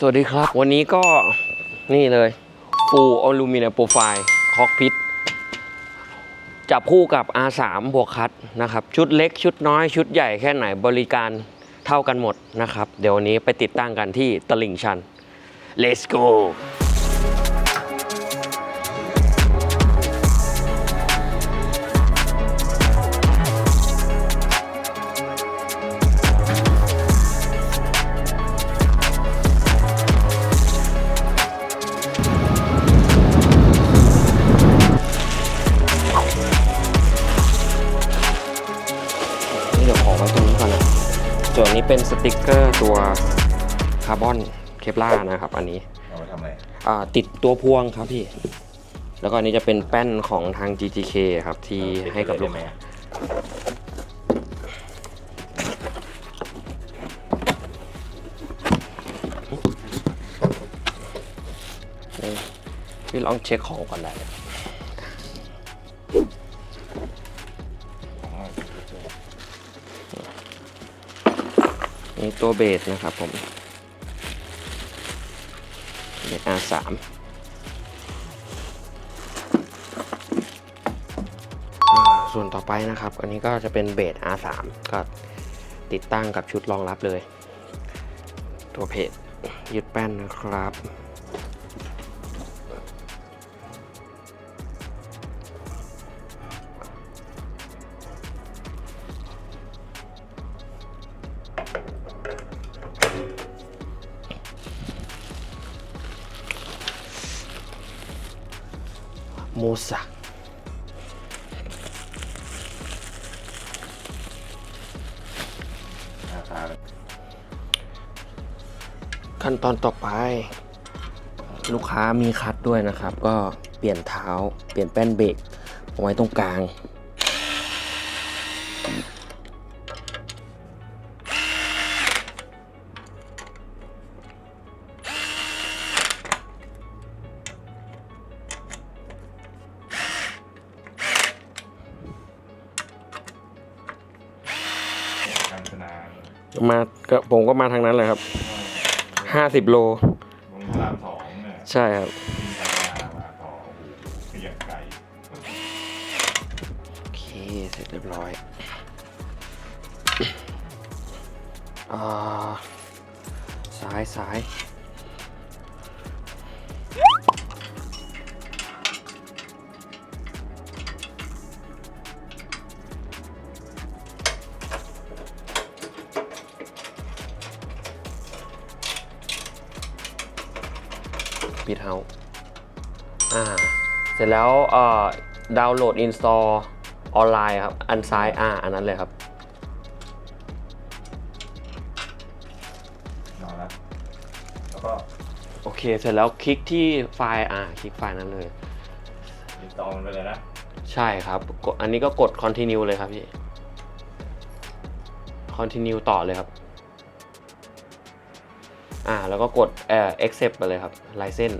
สวัสดีครับ วันนี้ก็นี่เลยปูอลูมิเนียมโปรไฟล์คอกพิทจับคู่กับ R3 บวกคัดนะครับ ชุดเล็กชุดน้อยชุดใหญ่แค่ไหนบริการเท่ากันหมดนะครับ เดี๋ยววันนี้ไปติดตั้งกันที่ตลิ่งชัน Let's go เดี๋ยวขอไว้ตรงนี้ก่อนนะส่วนนี้เป็นสติกเกอร์ตัวคาร์บอนเคปลานะครับ อันนี้เอาไปทำอะไรอ่าติดตัวพวงครับพี่ แล้วก็อันนี้จะเป็นแป้นของทาง GTK ครับที่ให้กับลูกได้ค้าไหมพี่ลองเช็คของก่อนได้ ตัวเบสนะครับผมเบส R3 ส่วนต่อไปนะครับ อันนี้ก็จะเป็นเบส R3 ก็ติดตั้งกับชุดรองรับเลย ตัวเพจยึดแป้นนะครับ มซาหน้าตาเลยขั้นตอนต่อไป ลูกค้ามีคัดด้วยนะครับ ก็เปลี่ยนเท้า เปลี่ยนแป้นเบรกเอาไว้ตรงกลาง มาก็ผมก็มาทางนั้นเลยครับ50โลวงสาสองเนี่ยใช่ครับ มีการมาต่อโอ้โหเพียงไกลโอเค เสร็จเรียบร้อยอ่าซ้ายซ้าย ปิดเฮาอ่า เสร็จแล้วเอ่อดาวน์โหลดอินสตอลออนไลน์ครับ อันซ้ายอ่าอันนั้นเลยครับ นอนแล้วแล้วก็โอเค เสร็จแล้วคลิกที่ไฟล์อ่าคลิกไฟล์นั้นเลย ติดต่อมันไปเลยนะใช่ครับกดอันนี้ก็กด continue เลยครับพี่ continue ต่อเลยครับ อ่าแล้วก็กดเอ่อ accept ไปเลยครับ license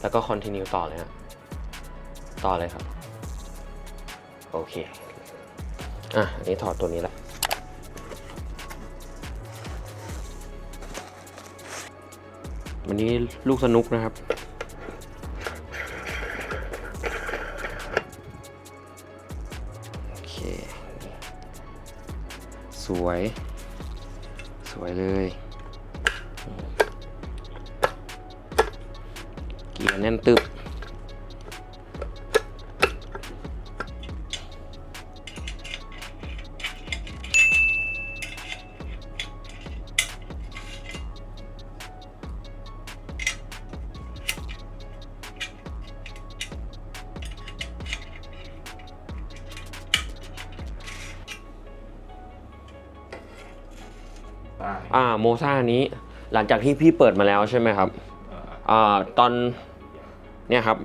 แล้วก็ continue ต่อเลยครับต่อเลยครับ โอเค อะ อันนี้ถอดตัวนี้ละวันนี้ลูกสนุกนะครับ โอเค สวย สวยเลย แน่นตึบได้อ่าโมซ่านี้หลังจากที่พี่เปิดมาแล้วใช่ไหมครับเอ่ออ่าตอน เนี่ยครับ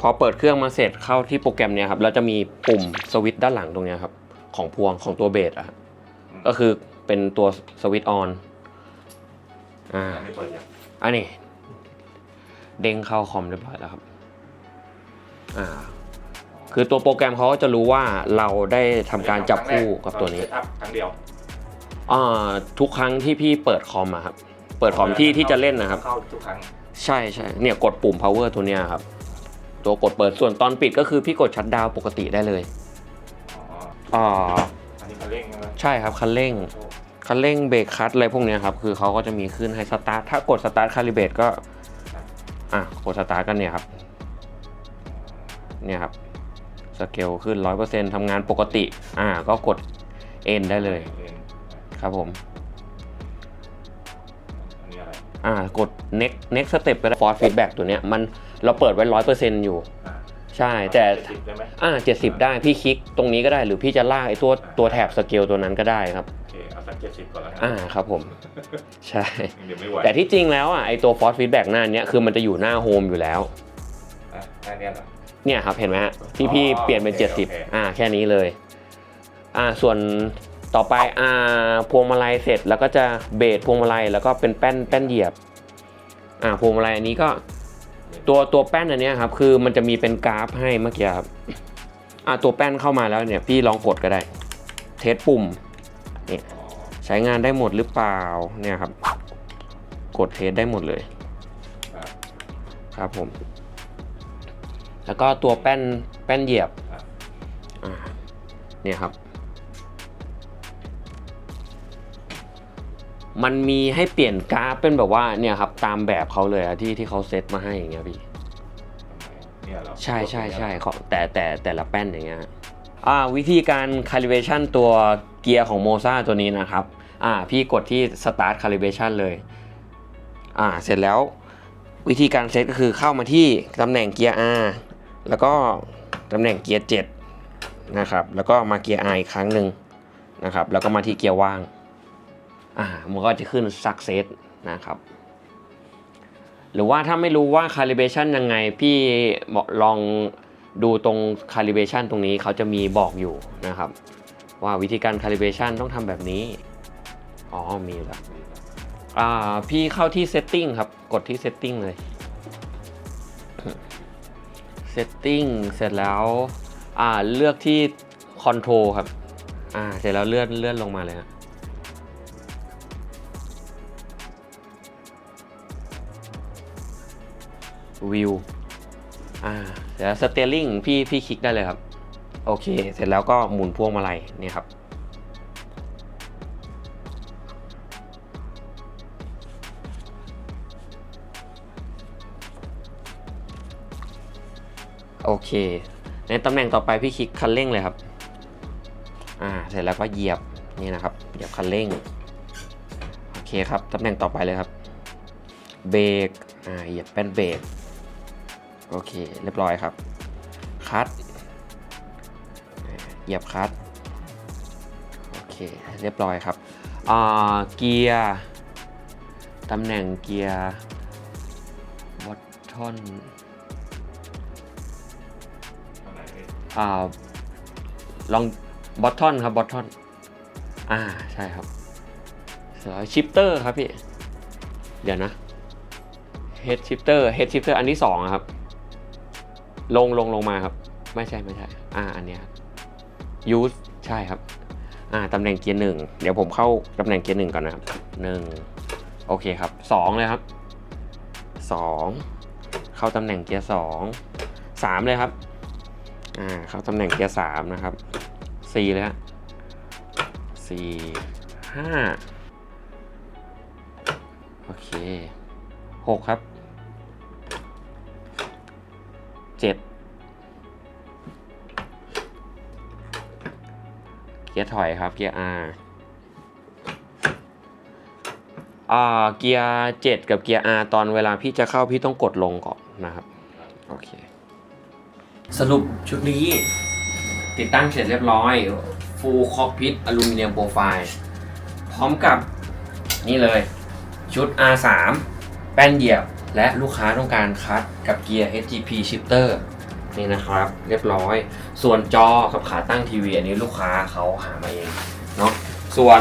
พอเปิดเครื่องมาเสร็จเข้าที่โปรแกรมเนี่ยครับแล้วจะมีปุ่มสวิตช์ด้านหลังตรงเนี้ยครับของพวงของตัวเบสอะครับก็คือเป็นตัวสวิตช์ออนอ่าไม่เปิดยังอันนี้เด้งเข้าคอมเรียบร้อยแล้วครับอ่าคือตัวโปรแกรมเขาก็จะรู้ว่าเราได้ทำการจับคู่กับตัวนี้เซตอัพครั้งเดียวอ่าทุกครั้งที่พี่เปิดคอมอะครับเปิดคอมที่ที่จะเล่นนะครับเข้าทุกครั้ง ใช่ใช่เนี่ยกดปุ่ม power ตัวเนี้ยครับ ตัวกดเปิดส่วนตอนปิดก็คือพี่กดชัดดาวน์ปกติได้เลยอ๋ออ่าอันนี้คันเร่งใช่ไหมใช่ครับคันเร่งโอ้คันเร่งเบรกคลัตช์อะไรพวกเนี้ยครับ คือเขาก็จะมีขึ้นให้สตาร์ทถ้ากดสตาร์ทคาลิเบรตก็อะกดสตาร์ทกันเนี่ยครับเนี่ยครับสเกลขึ้น 100%ทำงานปกติ อ่า ก็กดเอ็นได้เลยเร่งครับผมอั นนี้อะไร อ่ากด next next step ไปแล้ว force feedback ตัวเนี้ยมันเราเปิดไว้100%อยู่ อ่าใช่ แต่เจ็ดสิบได้ไหมอ่า70ได้พี่คลิกตรงนี้ก็ได้หรือพี่จะลากไอ้ตัวตัวแถบสเกลตัวนั้นก็ได้ครับ โอเคเอาสักเจ็ดสิบก่อนแล้วกัอ่าครับผม ใช่ เดี๋ยวไม่ไหวแต่ที่จริงแล้วอะไอตัว force feedback หน้าเนี้ยคือมันจะอยู่หน้าโฮมอยู่แล้ว อะแค่เนี้ยเหรอ เนี่ยครับเห็นไหมฮะที่พี่อ๋อเปลี่ยนเป็น โอเคโอเค 70 อ่าแค่นี้เลย อ่าส่วน ต่อไปอ่าพวงมาลัยเสร็จแล้วก็จะเบสพวงมาลัยแล้วก็เป็นแป้นแป้นเหยียบอ่าพวงมาลัยอันนี้ก็ตัวตัวแป้นอันนี้ครับคือมันจะมีเป็นกราฟให้เมื่อกี้ครับอ่าตัวแป้นเข้ามาแล้วเนี่ยพี่ลองกดก็ได้ เทสปุ่มอ๋อใช้งานได้หมดหรือเปล่าเนี่ยครับ กดเทสได้หมดเลยครับผม แล้วก็ตัวแป้นแป้นเหยียบเนี่ยครับ มันมีให้เปลี่ยนกราฟเป็นแบบว่าเนี่ยครับตามแบบเขาเลยอะที่ที่เขาเซตมาให้อย่างเงี้ยพี่เนี่ยเหรอใช่ใช่ใช่เขาแต่แต่แต่ละแป้นอย่างเงี้ยฮะอ่าวิธีการ calibration ตัวเกียร์ของโมซาตัวนี้นะครับอ่าพี่กดที่ start calibration เลยอ่าเสร็จแล้ววิธีการเซตก็คือเข้ามาที่ตำแหน่งเกียร์ R แล้วก็ตำแหน่งเกียร์7นะครับแล้วก็มาเกียร์ R อีกครั้งหนึ่งนะครับแล้วก็มาที่เกียร์ว่าง อ่ามันก็จะขึ้น success นะครับ หรือว่าถ้าไม่รู้ว่า calibration ยังไง พี่ลองดูตรง calibration ตรงนี้เขาจะมีบอกอยู่นะครับ ว่าวิธีการ calibration ต้องทำแบบนี้ อ๋อ มีแล้วอ่าพี่เข้าที่ setting ครับ กดที่ setting เลย setting เสร็จแล้วอ่าเลือกที่ control ครับ อ่า เสร็จแล้วเลื่อนเลื่อนลงมาเลยฮะ วิวอ่าเดี๋ยวสเตลลิงพี่พี่คลิกได้เลยครับ โอเค เสร็จแล้วก็หมุนพวงมาลัยนี่ครับ โอเค ในตำแหน่งต่อไปพี่คลิกคันเร่งเลยครับ อ่า เสร็จแล้วก็เหยียบนี่นะครับ เหยียบคันเร่ง โอเคครับ ตำแหน่งต่อไปเลยครับ เบรก อ่า เหยียบแป้นเบรก โอเค เรียบร้อยครับ คัดเหยียบคัดโอเค เรียบร้อยครับเกียร์ตำแหน่งเกียร์บอททอนอ่าลองบอททอนครับบอททอนอ่าใช่ครับแล้วชิปเตอร์ครับพี่ เดี๋ยวนะ head shifter head shifter อันที่สองครับ ลงลงลงมาครับ ไม่ใช่ไม่ใช่อ่าอันเนี้ยครับ use ใช่ครับ อ่าตำแหน่งเกียร์หนึ่งเดี๋ยวผมเข้าตำแหน่งเกียร์หนึ่งก่อนนะครับหนึ่งโอเคครับสองเลยครับสองเข้าตำแหน่งเกียร์สองสามเลยครับอ่าเข้าตำแหน่งเกียร์สามนะครับสี่เลยฮะสี่ห้าโอเคหกครับ กียร์ถอยครับเกียร์ R อ่าเกียร์เจ็ดกับเกียร์ R ตอนเวลาพี่จะเข้าพี่ต้องกดลงก่อนนะครับโอเคสรุปชุดนี้ ติดตั้งเสร็จเรียบร้อย Full Cockpit Aluminum Profile พร้อมกับนี่เลย ชุด R3 แป้นเหยียบ และลูกค้าต้องการคัดกับเกียร์ SGP Shifter นี่นะครับ เรียบร้อย ส่วนจอกับขาตั้งทีวีอันนี้ลูกค้าเขาหามาเองเนาะส่วน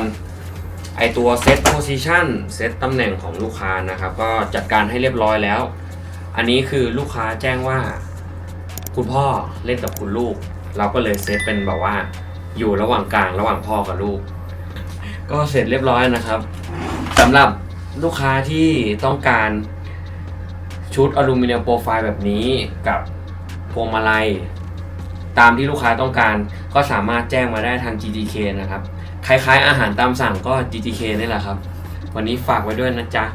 ไอตัวเซตโพซิชันเซตตำแหน่งของลูกค้านะครับ ก็จัดการให้เรียบร้อยแล้ว อันนี้คือลูกค้าแจ้งว่า คุณพ่อเล่นกับคุณลูก เราก็เลยเซตเป็นแบบว่า อยู่ระหว่างกลางระหว่างพ่อกับลูก ก็เสร็จเรียบร้อยนะครับสำหรับลูกค้าที่ต้องการชุดอลูมิเนียมโปรไฟล์แบบนี้กับ พวงมาลัย ตามที่ลูกค้าต้องการก็สามารถแจ้งมาได้ทาง GTK นะครับ คล้ายๆอาหารตามสั่งก็ GTK นี่แหละครับ วันนี้ฝากไว้ด้วยนะจ๊ะ